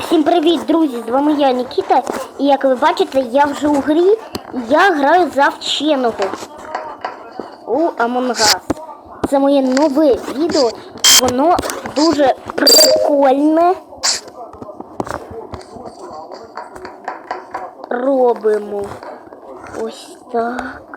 Всім привіт, друзі! З вами я, Нікіта. І як ви бачите, я вже у грі. і Я граю за вченого у Among Us. Це моє нове відео. Воно дуже прикольне. Робимо ось так.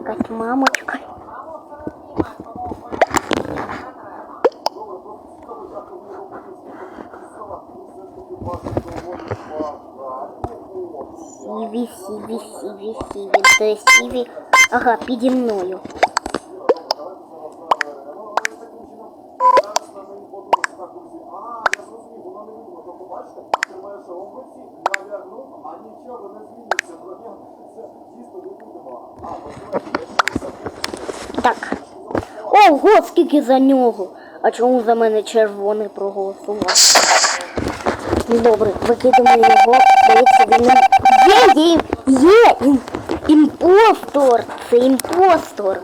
Якась мамочка. Сіві, сіві, сіві, сіві, де сіві. Ага, піді мною. Ого, скільки за нього. А чому за мене червоний проголосував? Добре, викидаємо його. Здається, він. Є, є, є! Імпостор! Це імпостор!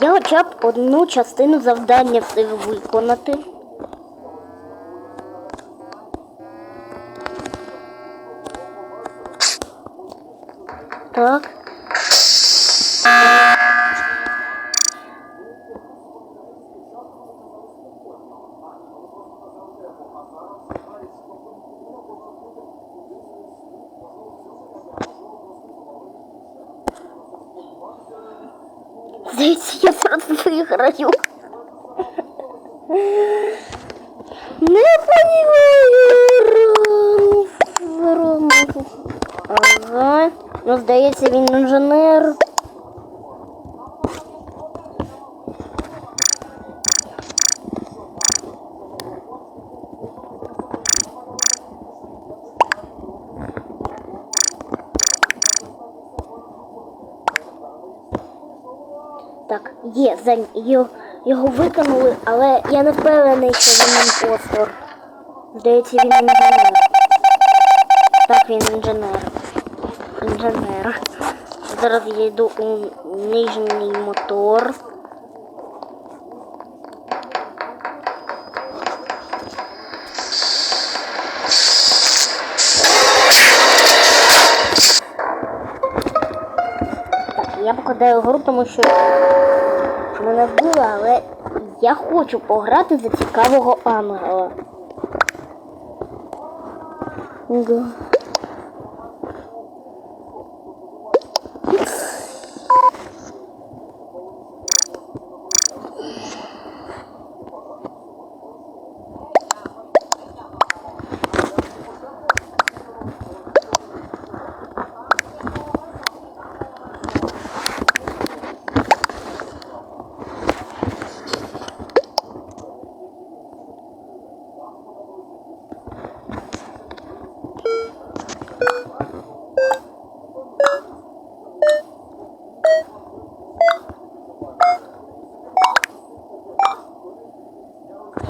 Я хоча б одну частину завдання все виконати. Так. Здається, я зараз виграю. Не понімаю. Ага. Ну, здається, він інженер. Так, є, його, викинули, але я не впевнений, що він імпостор. Здається, він інженер. Так, він інженер. Інженер. Зараз я йду у нижній мотор. Я гру, тому що мене вбили, але я хочу пограти за цікавого ангела. Да.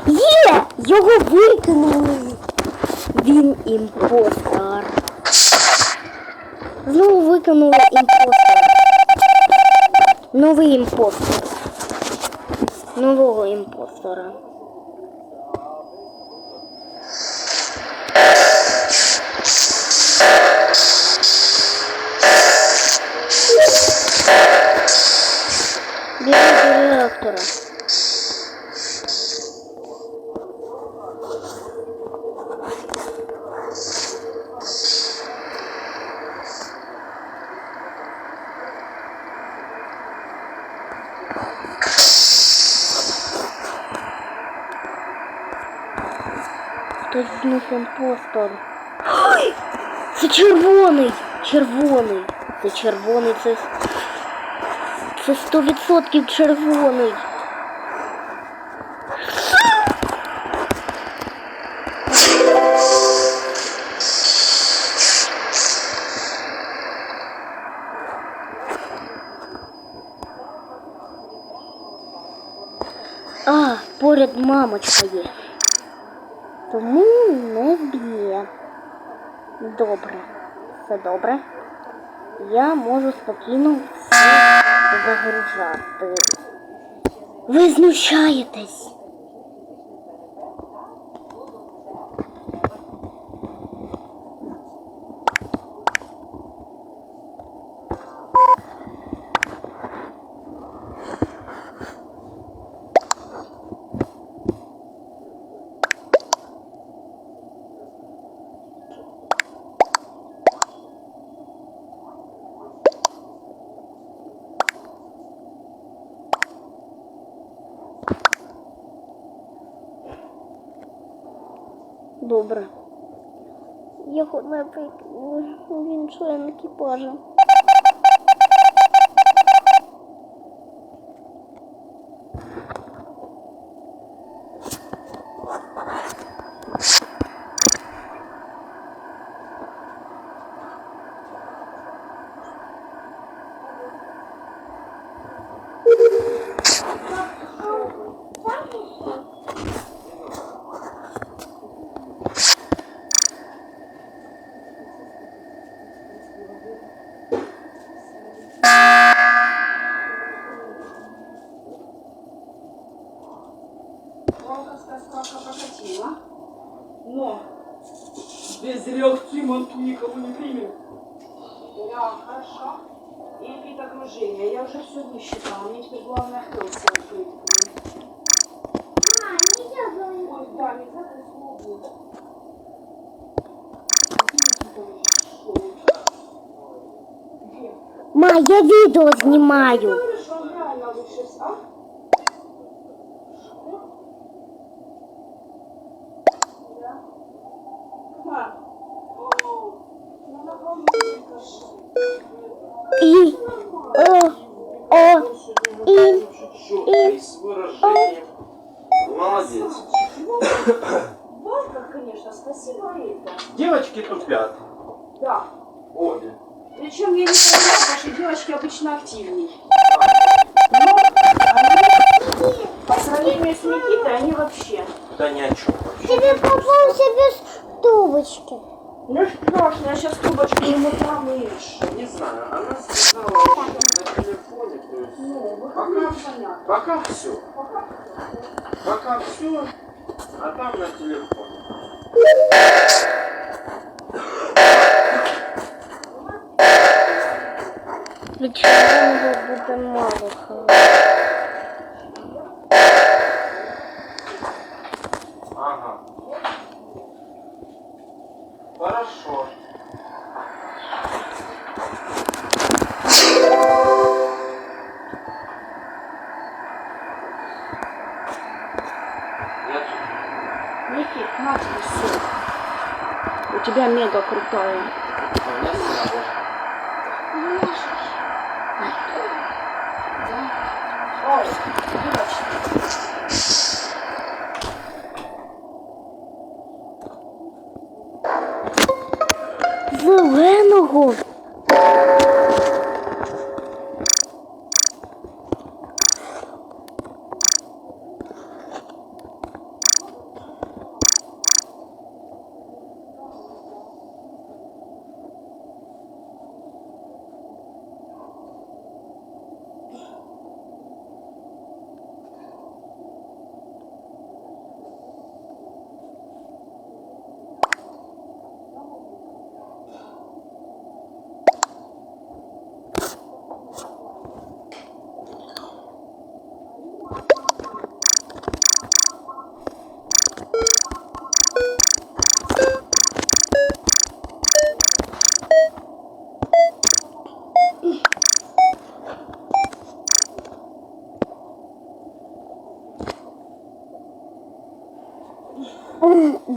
Є! Його викинули! Він імпостер. Знову викинули імпостера. Новий імпостер. Нового імпостера. Біля директора. Хтось знов імпостер. Ой! Це червоний! Червоний. Це червоний, це. Це сто відсотків червоний. А, поряд мамочка є. Тому не б'є. Добре. Все добре. Я можу спокійно все загружати. Ви знущаєтесь. Добре. Його не викинули. Він член екіпажа. окружение. Я уже все высчитала. Мне теперь главное хелси открыть. А, нельзя было. Ой, да, не нельзя прислугу. Ма, я видео а снимаю. Хорошо, реально лучше, а? О. О. И- и выражением. Молодец. Вовка, конечно, спасибо это. Девочки тупят. Да. Обе. Причем я не понимаю, ваши девочки обычно активней. Но они, по сравнению с Никитой, они вообще. Да ни о чем вообще. Тебе попався без тубочки. Ну страшно, я сейчас трубочку ему там и Не знаю, она сказала на телефоне, то есть Ну, Пока. понятно. Пока все. Пока. Все, а там на телефоне. Від червоного буде мало хали. Ага. Хорошо. У тебя мега крутая. Зеленого.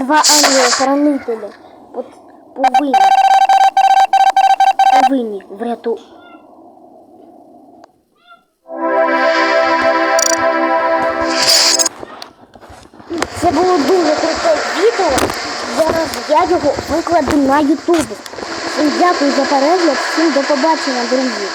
Два ангела хранителя. От повинні. вряту. Це було дуже круте відео. Зараз я його викладу на Ютуб. Всім дякую за перегляд, всім до побачення, друзі.